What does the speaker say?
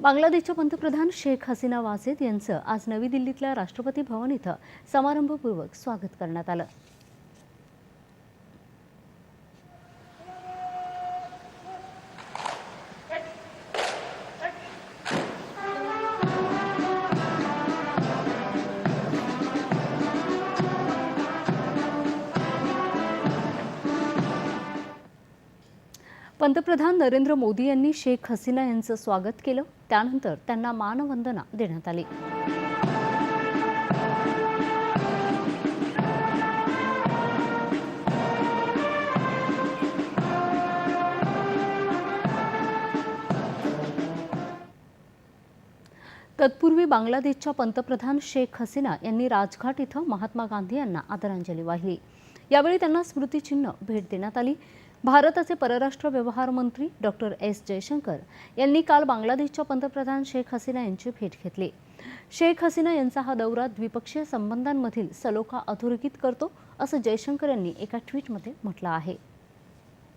बांगलादेशच्या पंतप्रधान शेख हसीना वाजेद यांचं आज नवी दिल्लीतल्या राष्ट्रपती भवन इथं समारंभपूर्वक स्वागत करण्यात आलं. पंतप्रधान नरेंद्र मोदी यांनी शेख हसीना यांचं स्वागत केलं. त्यानंतर त्यांना मानवंदना देण्यात आली. तत्पूर्वी बांगलादेशच्या पंतप्रधान शेख हसीना यांनी राजघाट इथं महात्मा गांधी यांना आदरांजली वाहिली. यावेळी त्यांना स्मृतिचिन्ह भेट देण्यात आली. भारताचे परराष्ट्र व्यवहार मंत्री डॉक्टर एस. जयशंकर यांनी काल बांगलादेशच्या पंतप्रधान शेख हसीना यांची भेट घेतली. शेख हसीना यांचा हा दौरा द्विपक्षीय संबंधांमधील सलोखा अधोरेखित करतो असं जयशंकर यांनी एका ट्विटमध्ये म्हटलं आहे.